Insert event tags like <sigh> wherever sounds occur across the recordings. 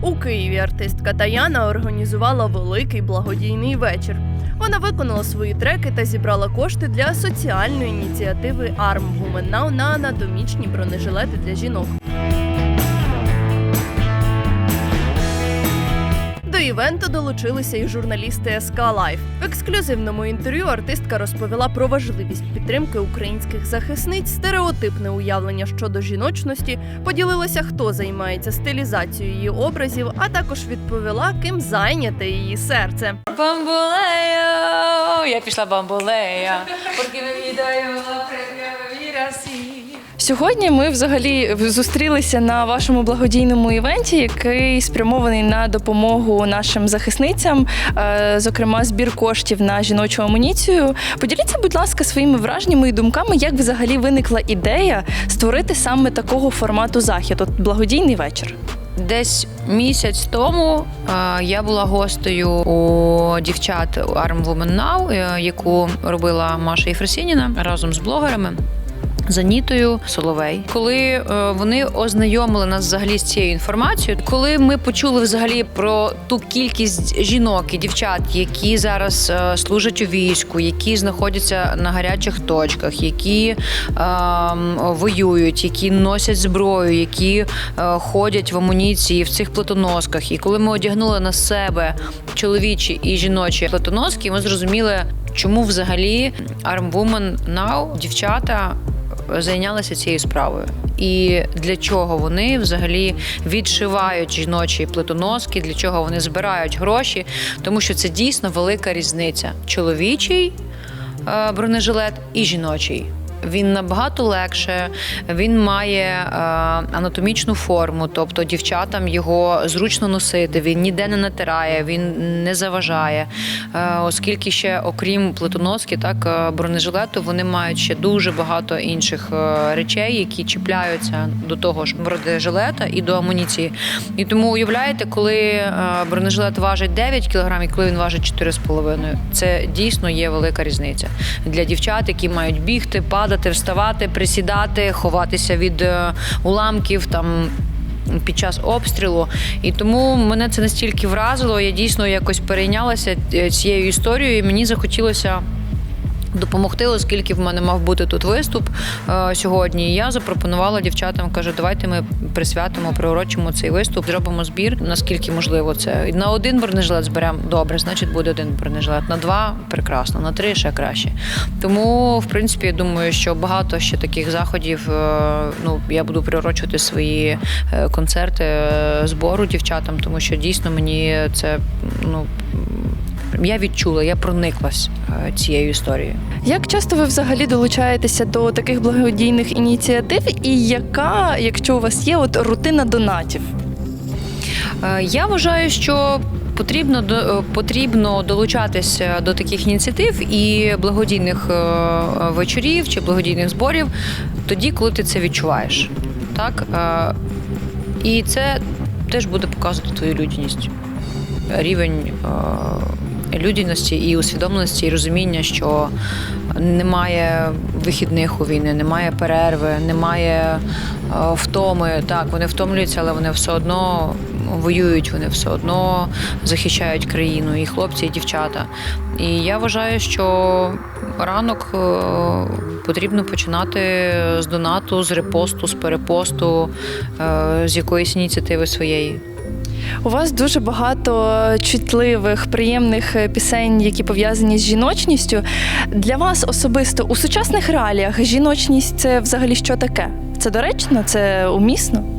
У Києві артистка Таяна організувала великий благодійний вечір. Вона виконала свої треки та зібрала кошти для соціальної ініціативи Arm Women Now на анатомічні бронежилети для жінок. Івенту долучилися і журналісти СК Лайф. В ексклюзивному інтерв'ю артистка розповіла про важливість підтримки українських захисниць, стереотипне уявлення щодо жіночності, поділилася, хто займається стилізацією її образів, а також відповіла, ким зайняте її серце. Бамбулею, я пішла бамбулея, porque me. Сьогодні ми взагалі зустрілися на вашому благодійному івенті, який спрямований на допомогу нашим захисницям, е, зокрема збір коштів на жіночу амуніцію. Поділіться, будь ласка, своїми враженнями і думками, як взагалі виникла ідея створити саме такого формату захід, от благодійний вечір. Десь місяць тому е, я була гостею у дівчат Arm Women Now, е, яку робила Маша Єфросініна разом з блогерами. З Анітою Соловей, коли е, вони ознайомили нас взагалі з цією інформацією, коли ми почули взагалі про ту кількість жінок і дівчат, які зараз е, служать у війську, які знаходяться на гарячих точках, які е, воюють, які носять зброю, які е, ходять в амуніції в цих плитоносках. І коли ми одягнули на себе чоловічі і жіночі плитоноски, ми зрозуміли, чому взагалі Arm Woman Now дівчата зайнялися цією справою. І для чого вони взагалі відшивають жіночі плитоноски, для чого вони збирають гроші, тому що це дійсно велика різниця: чоловічий е, бронежилет і жіночий. Він набагато легше, він має е, анатомічну форму, тобто дівчатам його зручно носити. Він ніде не натирає, він не заважає. Е, оскільки ще, окрім плитоноски, так е, бронежилету, вони мають ще дуже багато інших е, речей, які чіпляються до того ж бронежилета і до амуніції. І тому уявляєте, коли е, бронежилет важить 9 кг і коли він важить 4,5, це дійсно є велика різниця для дівчат, які мають бігти, падати, вставати, присідати, ховатися від е, уламків там. Під час обстрілу, і тому мене це настільки вразило. Я дійсно якось перейнялася е, цією історією, і мені захотілося допомогти, оскільки в мене мав бути тут виступ е, сьогодні. Я запропонувала дівчатам, кажу, давайте ми присвятимо, приурочимо цей виступ, зробимо збір, наскільки можливо це. На один бронежилет зберемо добре, значить буде один бронежилет. На два прекрасно, на три ще краще. Тому, в принципі, я думаю, що багато ще таких заходів. е, Ну, я буду приурочувати свої е, концерти е, збору дівчатам, тому що дійсно мені це ну. Я відчула, я прониклась е, цією історією. Як часто ви взагалі долучаєтеся до таких благодійних ініціатив, і яка, якщо у вас є, от рутина донатів? Е, Я вважаю, що потрібно до- е, потрібно долучатися до таких ініціатив і благодійних вечорів чи благодійних зборів тоді, коли ти це відчуваєш. Так? І це теж буде показувати твою людяність, рівень людяності і усвідомленості, і розуміння, що немає вихідних у війни, немає перерви, немає е, втоми. Так, вони втомлюються, але вони все одно воюють, вони все одно захищають країну, і хлопці, і дівчата. І я вважаю, що ранок е, потрібно починати з донату, з репосту, з перепосту, е, з якоїсь ініціативи своєї. У вас дуже багато чутливих, приємних е, пісень, які пов'язані з жіночністю. Для вас особисто у сучасних реаліях жіночність це взагалі що таке? Це доречно, це умісно?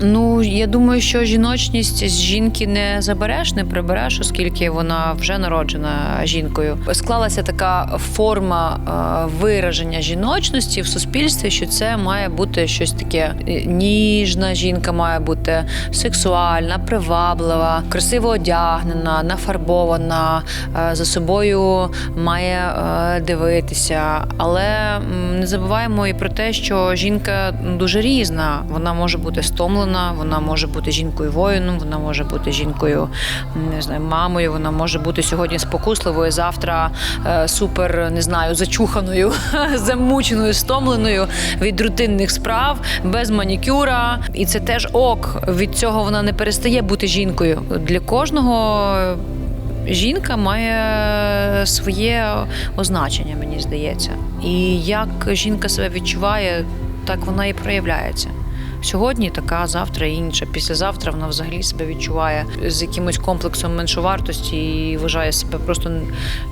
Ну, я думаю, що жіночність з жінки не забереш, не прибереш, оскільки вона вже народжена жінкою. Склалася така форма е, вираження жіночності в суспільстві, що це має бути щось таке е, ніжна жінка, має бути сексуальна, приваблива, красиво одягнена, нафарбована, е, за собою має дивитися. Але не забуваємо і про те, що жінка дуже різна. Вона може бути стомлена встановлена. Вона може бути жінкою воїном, вона може бути жінкою, не знаю, мамою. Вона може бути сьогодні спокусливою, завтра е, супер не знаю, зачуханою, <laughs> замученою, стомленою від рутинних справ, без манікюра. І це теж ок. Від цього вона не перестає бути жінкою. Для кожного жінка має своє означення, мені здається. І як жінка себе відчуває, так вона і проявляється. Сьогодні така, завтра інша. Післязавтра вона взагалі себе відчуває з якимось комплексом меншовартості і вважає себе просто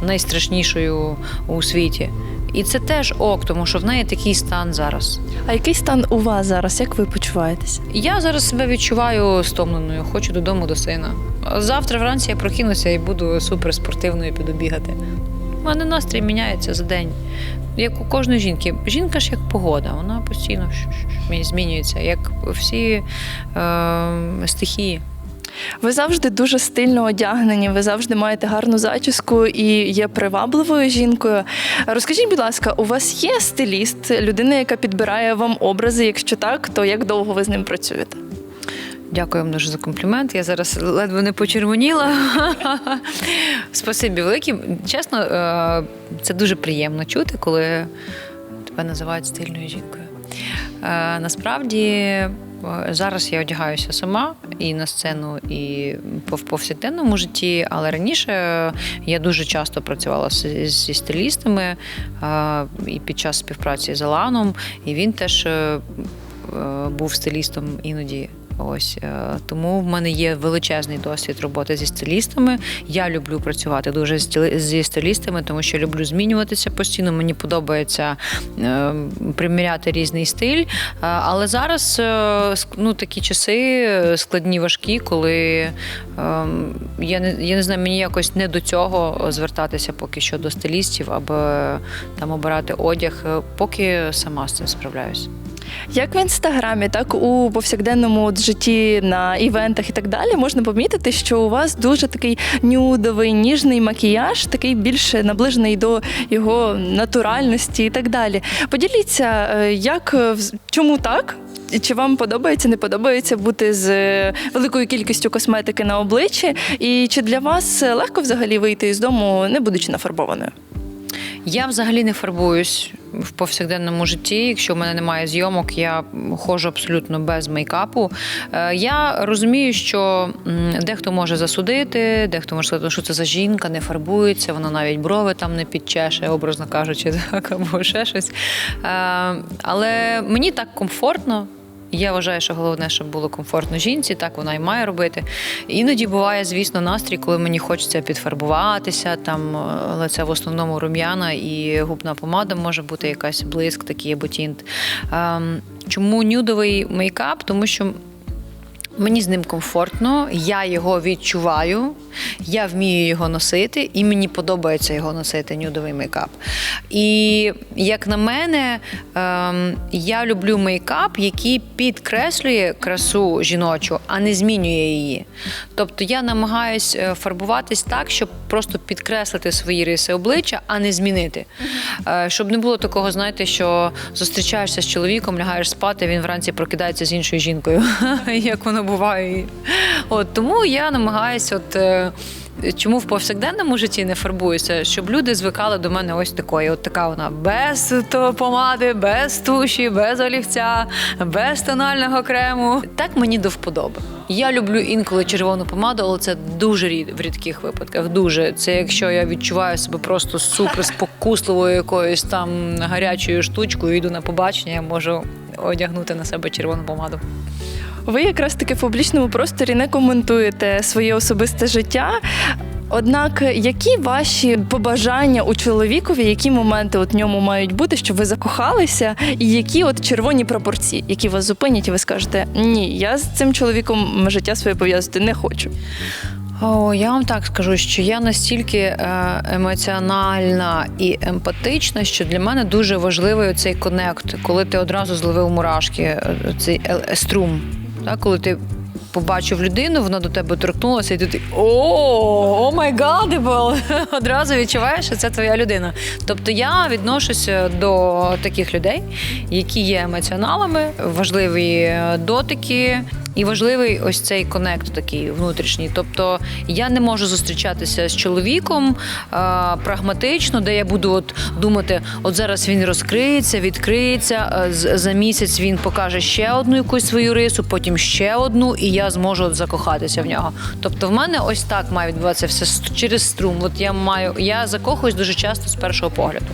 найстрашнішою у світі. І це теж ок, тому що в неї такий стан зараз. А який стан у вас зараз? Як ви почуваєтесь? Я зараз себе відчуваю стомленою, хочу додому до сина. Завтра вранці я прокинуся і буду суперспортивною піду бігати. У мене настрій міняється за день. Як у кожної жінки. Жінка ж як погода, вона постійно змінюється, як всі е, стихії. Ви завжди дуже стильно одягнені, ви завжди маєте гарну зачіску і є привабливою жінкою. Розкажіть, будь ласка, у вас є стиліст, людина, яка підбирає вам образи? Якщо так, то як довго ви з ним працюєте? Дякую вам дуже за комплімент. Я зараз ледве не почервоніла. <laughs> Спасибі велике. Чесно, е, це дуже приємно чути, коли тебе називають стильною жінкою. Е, Насправді е, зараз я одягаюся сама і на сцену, і в повсякденному житті, але раніше я дуже часто працювала зі стилістами і під час співпраці з Аланом, і він теж був стилістом іноді. Ось е, тому в мене є величезний досвід роботи зі стилістами. Я люблю працювати дуже зі стилістами, тому що люблю змінюватися постійно. Мені подобається е, приміряти різний стиль. Е, Але зараз ну, такі часи складні, важкі, коли е, я не я не знаю, мені якось не до цього звертатися поки що до стилістів, аби там обирати одяг, поки сама з цим справляюсь. Як в інстаграмі, так у повсякденному житті на івентах і так далі, можна помітити, що у вас дуже такий нюдовий, ніжний макіяж, такий більше наближений до його натуральності і так далі. Поділіться, е, як е, чому так? Чи вам подобається, не подобається бути з е, великою кількістю косметики на обличчі? І чи для вас легко взагалі вийти із дому, не будучи нафарбованою? Я взагалі не фарбуюсь в повсякденному житті. Якщо в мене немає зйомок, я ходжу абсолютно без мейкапу. Е, Я розумію, що дехто може засудити, дехто може сказати, що це за жінка, не фарбується, вона навіть брови там не підчеше, образно кажучи, <laughs> так або ще щось. Е, Але мені так комфортно. Я вважаю, що головне, щоб було комфортно жінці, так вона і має робити. Іноді буває, звісно, настрій, коли мені хочеться підфарбуватися, там, е, але це в основному рум'яна і губна помада може бути якась блиск, такий або тінт. Ем, Чому нюдовий мейкап? Тому що Мені з ним комфортно, я його відчуваю, я вмію його носити, і мені подобається його носити, нюдовий мейкап. І як на мене, ем, я люблю мейкап, який підкреслює красу жіночу, а не змінює її. Тобто я намагаюсь е, фарбуватись так, щоб просто підкреслити свої риси обличчя, а не змінити. Е, Щоб не було такого, знаєте, що зустрічаєшся з чоловіком, лягаєш спати, він вранці прокидається з іншою жінкою, <laughs> як воно буває. От тому я намагаюся, от. е, Чому в повсякденному житті не фарбуюся, щоб люди звикали до мене ось такої. От така вона без помади, без туші, без олівця, без тонального крему. Так мені до вподоби. Я люблю інколи червону помаду, але це дуже рід в рідких випадках. Дуже це якщо я відчуваю себе просто супер спокусливою якоюсь там гарячою штучкою, йду на побачення, я можу одягнути на себе червону помаду. Ви якраз таки в публічному просторі не коментуєте своє особисте життя. Однак, які ваші побажання у чоловікові, які моменти от ньому мають бути, щоб ви закохалися, і які от червоні пропорції, які вас зупинять, і ви скажете ні, я з цим чоловіком життя своє пов'язати не хочу. О, я вам так скажу, що я настільки е, емоціональна і емпатична, що для мене дуже важливий цей конект, коли ти одразу зловив мурашки, е, цей е- струм. Так, коли ти побачив людину, вона до тебе торкнулася, і ти такий, о, май гадибл! <laughs> Одразу відчуваєш, що це твоя людина. Тобто я відношуся до таких людей, які є емоціоналами, важливі е, дотики. І важливий ось цей конект такий внутрішній. Тобто я не можу зустрічатися з чоловіком е, прагматично, де я буду от думати, от зараз він розкриється, відкриється. е, За місяць він покаже ще одну якусь свою рису, потім ще одну, і я зможу от закохатися в нього. Тобто, в мене ось так має відбуватися все через струм. От я маю, я закохуюсь дуже часто з першого погляду.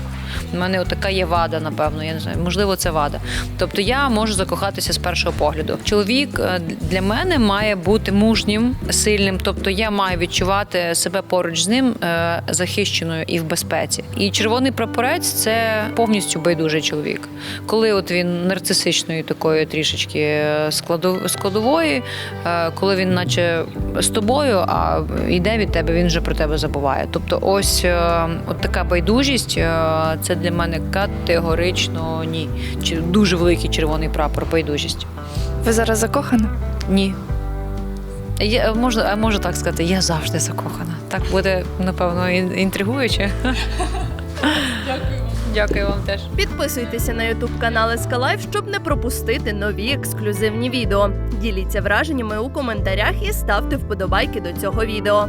У мене така є вада, напевно, я не знаю, можливо, це вада. Тобто я можу закохатися з першого погляду. Чоловік е, для мене має бути мужнім, сильним. Тобто я маю відчувати себе поруч з ним е, захищеною і в безпеці. І червоний прапорець це повністю байдужий чоловік. Коли от він нарцисичної такої трішечки е, складової, коли він, наче з тобою, а йде від тебе, він вже про тебе забуває. Тобто, ось от така байдужість це для мене категорично ні. Чи дуже великий червоний прапор байдужість. Ви зараз закохана? Ні. Я можна, можу так сказати, я завжди закохана. Так буде, напевно, інтригуюче. <laughs> Дякую вам. Дякую вам теж. Підписуйтеся на ютуб канал Ескалайф, щоб не пропустити нові ексклюзивні відео. Діліться враженнями у коментарях і ставте вподобайки до цього відео.